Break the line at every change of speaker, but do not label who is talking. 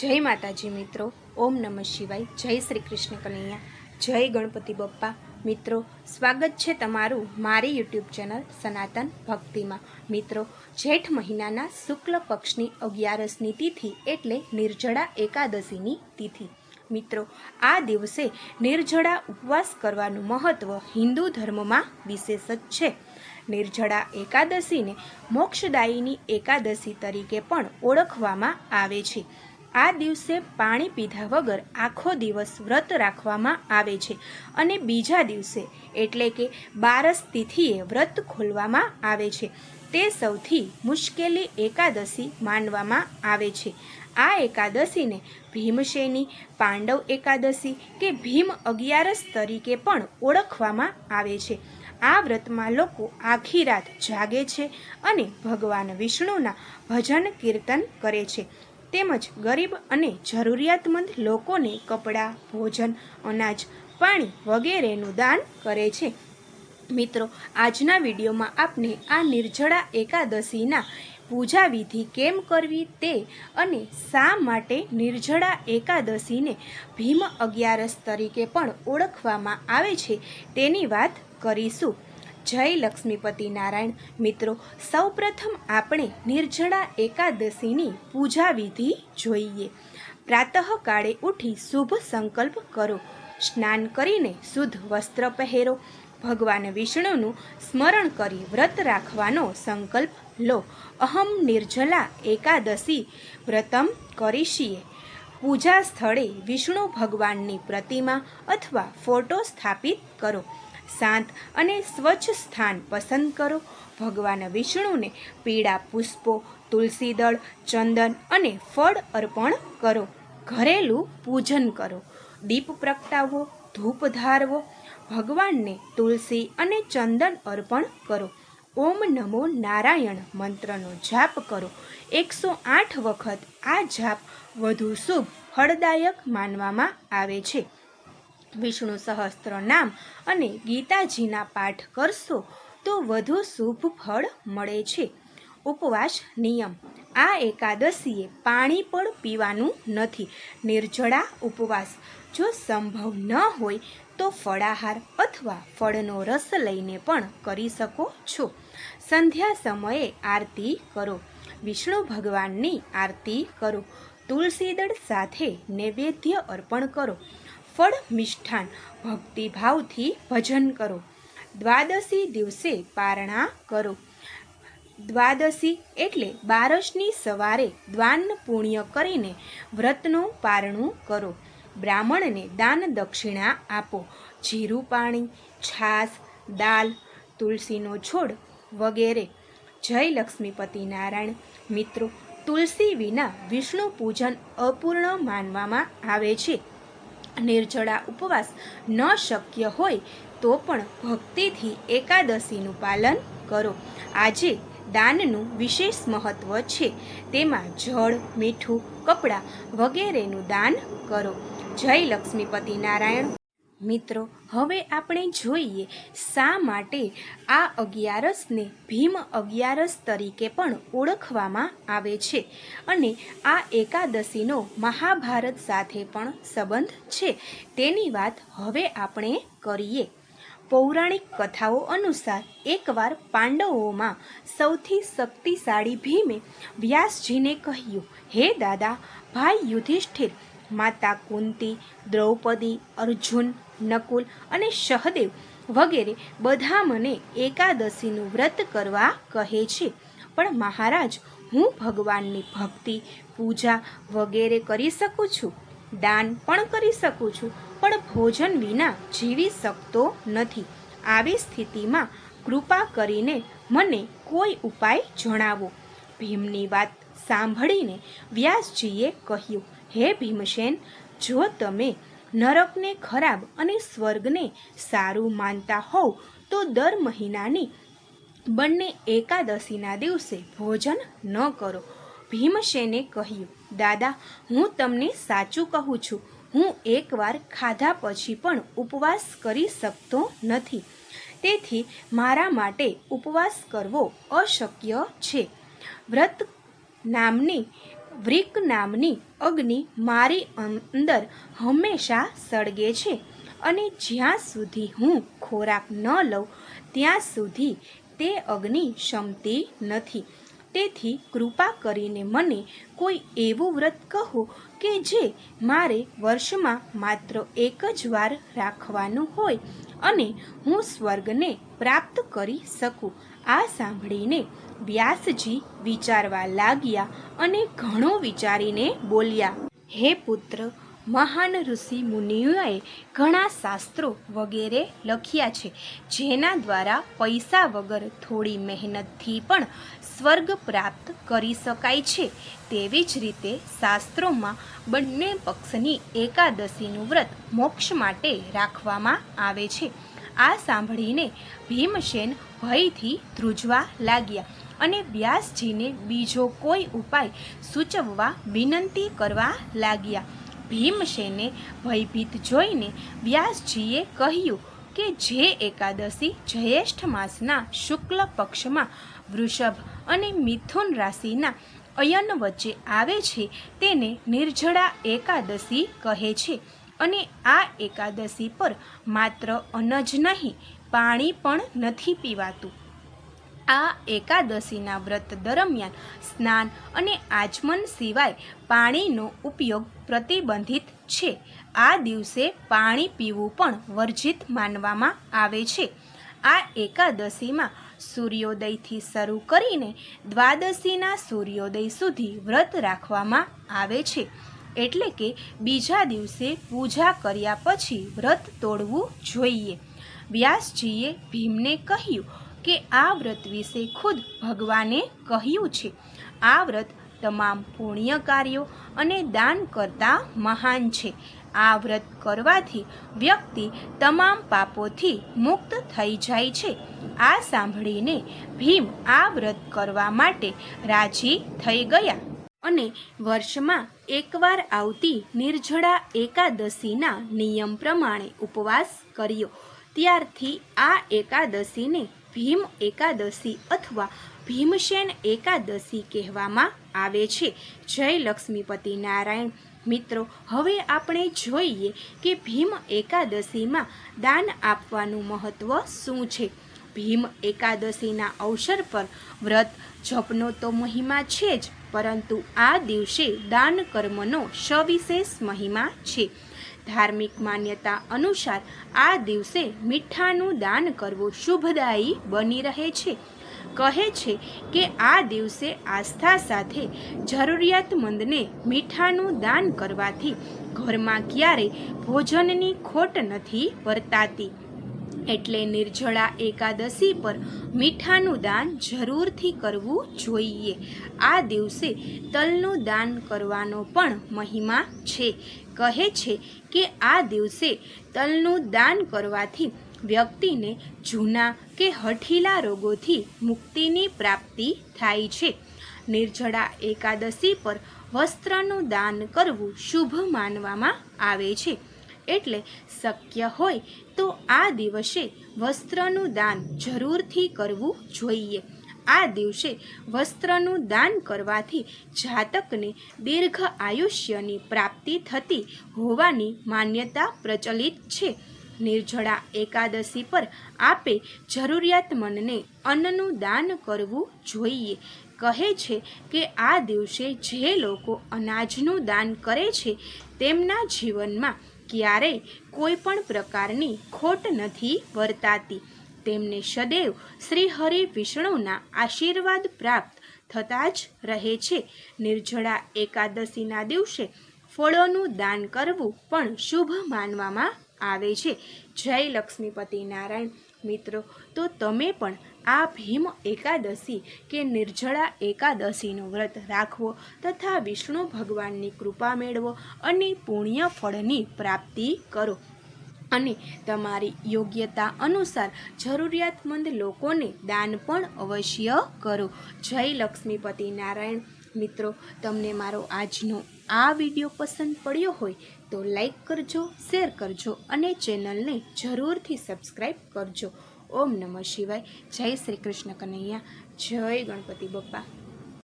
જય માતાજી મિત્રો, ઓમ નમઃ શિવાય, જય શ્રી કૃષ્ણ કનૈયા, જય ગણપતિ બપ્પા. મિત્રો, સ્વાગત છે તમારું મારી યુટ્યુબ ચેનલ સનાતન ભક્તિમાં. મિત્રો, જેઠ મહિનાના શુક્લ પક્ષની અગિયારસની તિથિ એટલે નિર્જળા એકાદશીની તિથિ. મિત્રો, આ દિવસે નિર્જળા ઉપવાસ કરવાનું મહત્ત્વ હિન્દુ ધર્મમાં વિશેષ જ છે. નિર્જળા એકાદશીને મોક્ષદાયીની એકાદશી તરીકે પણ ઓળખવામાં આવે છે. આ દિવસે પાણી પીધા વગર આખો દિવસ વ્રત રાખવામાં આવે છે અને બીજા દિવસે એટલે કે બારસ તિથિએ વ્રત ખોલવામાં આવે છે. તે સૌથી મુશ્કેલી એકાદશી માનવામાં આવે છે. આ એકાદશીને ભીમશેની પાંડવ એકાદશી કે ભીમ અગિયારસ તરીકે પણ ઓળખવામાં આવે છે. આ વ્રતમાં લોકો આખી રાત જાગે છે અને ભગવાન વિષ્ણુના ભજન કીર્તન કરે છે. તેમજ ગરીબ અને જરૂરિયાતમંદ લોકોને કપડાં, ભોજન, અનાજ, પાણી વગેરેનું દાન કરે છે. મિત્રો, આજના વિડીયોમાં આપણે આ નિર્જળા એકાદશીના પૂજા વિધિ કેમ કરવી તે અને શા માટે નિર્જળા એકાદશીને ભીમ અગિયારસ તરીકે પણ ઓળખવામાં આવે છે તેની વાત કરીશું. જય લક્ષ્મીપતિ નારાયણ. મિત્રો, સૌપ્રથમ આપણે નિર્જળા એકાદશીની પૂજા વિધિ જોઈએ. પ્રાતઃકાળે ઉઠી શુભ સંકલ્પ કરો. સ્નાન કરીને શુદ્ધ વસ્ત્ર પહેરો. ભગવાન વિષ્ણુનું સ્મરણ કરી વ્રત રાખવાનો સંકલ્પ લો. અહમ નિર્જલા એકાદશી વ્રતમ કરીશીએ પૂજા સ્થળે વિષ્ણુ ભગવાનની પ્રતિમા અથવા ફોટો સ્થાપિત કરો. શાંત અને સ્વચ્છ સ્થાન પસંદ કરો. ભગવાન વિષ્ણુને પીળા પુષ્પો, તુલસી દળ, ચંદન અને ફળ અર્પણ કરો. ઘરેલું પૂજન કરો. દીપ પ્રગટાવો, ધૂપ ધારવો. ભગવાનને તુલસી અને ચંદન અર્પણ કરો. ઓમ નમો નારાયણ મંત્રનો જાપ કરો. એકસો આઠ વખત આ જાપ વધુ શુભ, ફળદાયક માનવામાં આવે છે. વિષ્ણુ સહસ્ત્ર નામ અને ગીતાજીના પાઠ કરશો તો વધુ શુભ ફળ મળે છે. ઉપવાસ નિયમ. આ એકાદશીએ પાણી પણ પીવાનું નથી. નિર્જળા ઉપવાસ. જો સંભવ ન હોય તો ફળાહાર અથવા ફળનો રસ લઈને પણ કરી શકો છો. સંધ્યા સમયે આરતી કરો. વિષ્ણુ ભગવાનની આરતી કરો. તુલસીદળ સાથે નૈવેદ્ય અર્પણ કરો. ફળ મિષ્ઠાન ભક્તિભાવથી ભજન કરો. દ્વાદશી દિવસે પારણા કરો. દ્વાદશી એટલે બારસની સવારે દ્વાન પુણ્ય કરીને વ્રતનું પારણું કરો. બ્રાહ્મણને દાન દક્ષિણા આપો. જીરું પાણી, છાશ, દાલ, તુલસીનો છોડ વગેરે. જય લક્ષ્મીપતિ નારાયણ. મિત્રો, તુલસી વિના વિષ્ણુ પૂજન અપૂર્ણ માનવામાં આવે છે. નિર્જળા ઉપવાસ ન શક્ય હોય તો પણ ભક્તિથી એકાદશીનું પાલન કરો. આજે દાનનું વિશેષ મહત્ત્વ છે. તેમાં જળ, મીઠું, કપડાં વગેરેનું દાન કરો. જય લક્ષ્મીપતિ નારાયણ. મિત્રો, હવે આપણે જોઈએ શા માટે આ અગિયારસને ભીમ અગિયારસ તરીકે પણ ઓળખવામાં આવે છે અને આ એકાદશીનો મહાભારત સાથે પણ સંબંધ છે. તેની વાત હવે આપણે કરીએ. પૌરાણિક કથાઓ અનુસાર એકવાર પાંડવોમાં સૌથી શક્તિશાળી ભીમે વ્યાસજીને કહ્યું, હે દાદા, ભાઈ યુધિષ્ઠિર માતા કુંતી, દ્રૌપદી, અર્જુન, નકુલ અને સહદેવ વગેરે બધા મને એકાદશીનું વ્રત કરવા કહે છે. પણ મહારાજ, હું ભગવાનની ભક્તિ, પૂજા વગેરે કરી શકું છું? દાન પણ કરી શકું છું, પણ ભોજન વિના જીવી શકતો નથી. આવી સ્થિતિમાં કૃપા કરીને મને કોઈ ઉપાય જણાવો. ભીમની વાત સાંભળીને વ્યાસજીએ કહ્યું હે ભીમસેન, જો તમે નરકને ખરાબ અને સ્વર્ગને સારું માનતા હોવ, તો દર મહિનાની બંને એકાદશીના દિવસે ભોજન ન કરો. ભીમસેને કહ્યું, દાદા, હું તમને સાચું કહું છું. હું એકવાર ખાધા પછી પણ ઉપવાસ કરી શકતો નથી. તેથી મારા માટે ઉપવાસ કરવો અશક્ય છે. વ્રત નામની વ્રિક નામની અગ્નિ મારી અંદર હંમેશા સળગે છે અને જ્યાં સુધી હું ખોરાક ન લઉં, ત્યાં સુધી તે અગ્નિ શમતી નથી. તેથી કૃપા કરીને મને કોઈ એવું વ્રત કહો કે જે મારે વર્ષમાં માત્ર એક જ વાર રાખવાનું હોય અને હું સ્વર્ગને પ્રાપ્ત કરી શકું. આ સાંભળીને વ્યાસજી વિચારવા લાગ્યા અને ઘણું વિચારીને બોલ્યા, હે પુત્ર, મહાન ઋષિ મુનિઓએ ઘણા શાસ્ત્રો વગેરે લખ્યા છે, જેના દ્વારા પૈસા વગર થોડી મહેનતથી પણ સ્વર્ગ પ્રાપ્ત કરી શકાય છે. તેવી જ રીતે શાસ્ત્રોમાં બંને પક્ષની એકાદશીનું વ્રત મોક્ષ માટે રાખવામાં આવે છે. આ સાંભળીને ભીમસેન ભયથી ધ્રુજવા લાગ્યા અને વ્યાસજીને બીજો કોઈ ઉપાય સૂચવવા વિનંતી કરવા લાગ્યા. ભીમસેને ભયભીત જોઈને વ્યાસજીએ કહ્યું કે જે એકાદશી જ્યેષ્ઠ માસના શુક્લ પક્ષમાં વૃષભ અને મિથુન રાશિના અયન વચ્ચે આવે છે, તેને નિર્જળા એકાદશી કહે છે. અને આ એકાદશી પર માત્ર અન્ન જ નહીં, પાણી પણ નથી પીવાતું. આ એકાદશીના વ્રત દરમિયાન સ્નાન અને આચમન સિવાય પાણીનો ઉપયોગ પ્રતિબંધિત છે. આ દિવસે પાણી પીવું પણ વર્જિત માનવામાં આવે છે. આ એકાદશીમાં સૂર્યોદયથી શરૂ કરીને દ્વાદશીના સૂર્યોદય સુધી વ્રત રાખવામાં આવે છે. એટલે કે બીજા દિવસે પૂજા કર્યા પછી વ્રત તોડવું જોઈએ. વ્યાસજીએ ભીમને કહ્યું કે આ વ્રત વિશે ખુદ ભગવાને કહ્યું છે. આ વ્રત તમામ પુણ્ય કાર્યો અને દાન કરતાં મહાન છે. આ વ્રત કરવાથી વ્યક્તિ તમામ પાપોથી મુક્ત થઈ જાય છે. આ સાંભળીને ભીમ આ વ્રત કરવા માટે રાજી થઈ ગયા. અને વર્ષમાં એકવાર આવતી નિર્જળા એકાદશીના નિયમ પ્રમાણે ઉપવાસ કર્યો. ત્યારથી આ એકાદશીને ભીમ એકાદશી અથવા ભીમસેન એકાદશી કહેવામાં આવે છે. જય લક્ષ્મીપતિ નારાયણ. મિત્રો, હવે આપણે જોઈએ કે ભીમ એકાદશીમાં દાન આપવાનું મહત્ત્વ શું છે? ભીમ એકાદશીના અવસર પર વ્રત, જપનો તો મહિમા છે જ પરંતુ આ દિવસે દાન કર્મનો સવિશેષ મહિમા છે. ધાર્મિક માન્યતા અનુસાર આ દિવસે મીઠાનું દાન કરવું શુભદાયી બની રહે છે. કહે છે કે આ દિવસે આસ્થા સાથે જરૂરિયાતમંદને મીઠાનું દાન કરવાથી ઘરમાં ક્યારેય ભોજનની ખોટ નથી વર્તાતી. એટલે નિર્જળા એકાદશી પર મીઠાનું દાન જરૂરથી કરવું જોઈએ. આ દિવસે તલનું દાન કરવાનો પણ મહિમા છે. કહે છે કે આ દિવસે તલનું દાન કરવાથી વ્યક્તિને જૂના કે હઠીલા રોગોથી મુક્તિની પ્રાપ્તિ થાય છે. નિર્જળા એકાદશી પર વસ્ત્રનું દાન કરવું શુભ માનવામાં આવે છે. એટલે શક્ય હોય તો આ દિવસે વસ્ત્રનું દાન જરૂરથી કરવું જોઈએ. આ દિવસે વસ્ત્રનું દાન કરવાથી જાતકને દીર્ઘ આયુષ્યની પ્રાપ્તિ થતી હોવાની માન્યતા પ્રચલિત છે. નિર્જળા એકાદશી પર આપે જરૂરિયાતમંદને અન્નનું દાન કરવું જોઈએ. કહે છે કે આ દિવસે જે લોકો અનાજનું દાન કરે છે તેમના જીવનમાં ક્યારેય કોઈ પણ પ્રકારની ખોટ નથી વર્તાતી. તેમને સદૈવ શ્રી હરિ વિષ્ણુના આશીર્વાદ પ્રાપ્ત થતા જ રહે છે. નિર્જળા એકાદશીના દિવસે ફળોનું દાન કરવું પણ શુભ માનવામાં આવે છે. જય લક્ષ્મીપતિ નારાયણ. મિત્રો, તો તમે પણ આ ભીમ એકાદશી કે નિર્જળા એકાદશીનું વ્રત રાખવો તથા વિષ્ણુ ભગવાનની કૃપા મેળવો અને પુણ્ય ફળની પ્રાપ્તિ કરો. અને તમારી યોગ્યતા અનુસાર જરૂરિયાતમંદ લોકોને દાન પણ અવશ્ય કરો. જય લક્ષ્મીપતિ નારાયણ. મિત્રો, તમને મારો આજનો આ વીડિયો પસંદ પડ્યો હોય તો લાઈક કરજો, શેર કરજો અને ચેનલને જરૂરથી સબસ્ક્રાઈબ કરજો. ઓમ નમઃ શિવાય. જય શ્રી કૃષ્ણ કનૈયા. જય ગણપતિ બપ્પા.